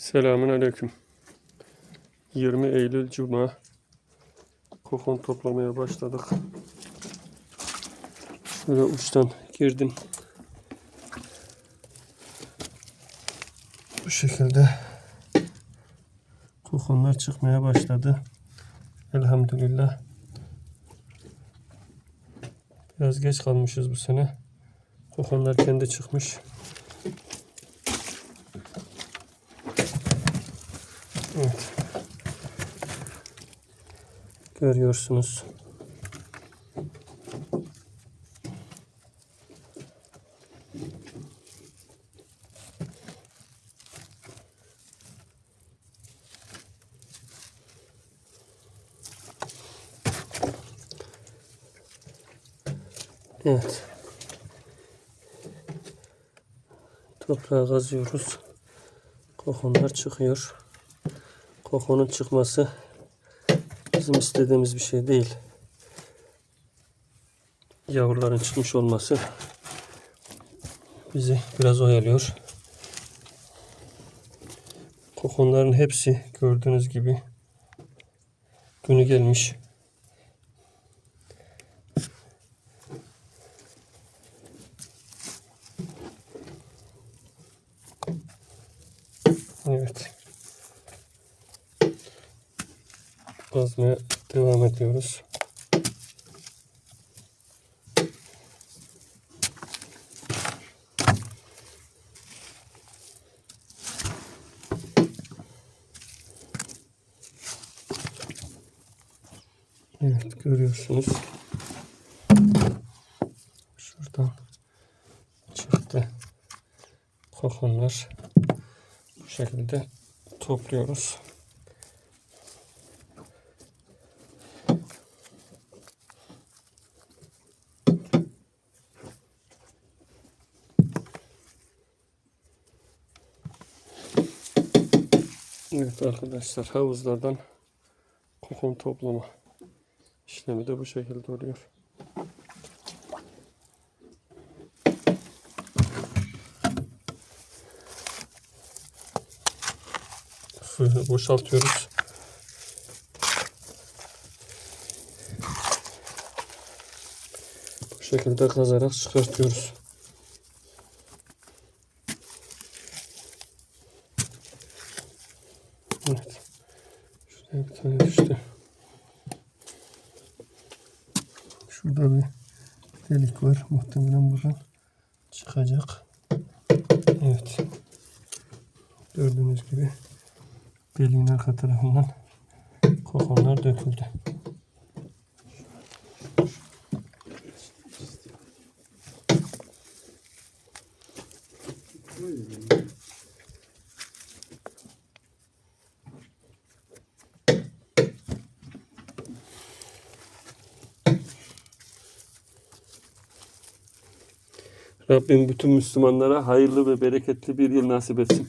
Selamun Aleyküm. 20 Eylül Cuma. Kokon toplamaya başladık. Şöyle uçtan girdim. Bu şekilde kokonlar çıkmaya başladı. Elhamdülillah. Biraz geç kalmışız bu sene. Kokonlar kendi çıkmış. Evet. Görüyorsunuz. Evet. Toprağı kazıyoruz. Kokonlar çıkıyor. Kokonun çıkması bizim istediğimiz bir şey değil. Yavruların çıkmış olması bizi biraz oyalıyor. Kokonların hepsi gördüğünüz gibi günü gelmiş. Evet. Kazmaya devam ediyoruz. Evet görüyorsunuz. Şuradan çıktı. Kokonlar bu şekilde topluyoruz. Evet arkadaşlar havuzlardan kokon toplama işlemi de bu şekilde oluyor. Suyu boşaltıyoruz. Bu şekilde kazarak çıkartıyoruz. Evet. Şuraya bir tane düştü. Şurada bir delik var. Muhtemelen buradan çıkacak. Evet. Gördüğünüz gibi deliğin arka tarafından kokonlar döküldü. Rabbim bütün Müslümanlara hayırlı ve bereketli bir yıl nasip etsin.